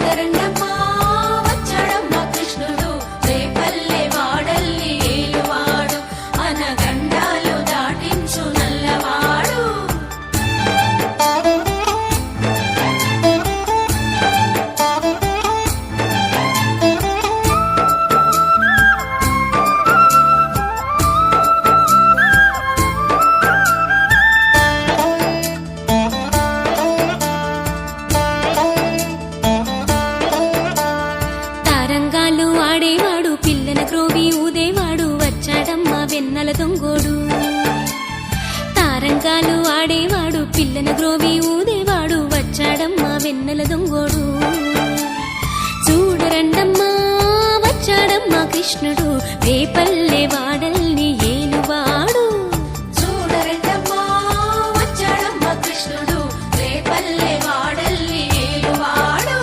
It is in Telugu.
చూడరండమ్మా తారంగాలు ఆడేవాడు పిల్లన క్రోవి ఊదేవాడు వచ్చాడమ్మ వెన్నెల దొంగోడు. తారంగాలు ఆడేవాడు పిల్లన గ్రోవి ఊదేవాడు వచ్చాడమ్మ వెన్నెల దొంగోడు. చూడరండమ్మా వచ్చాడమ్మ కృష్ణుడు రేపల్లె వాడల్ని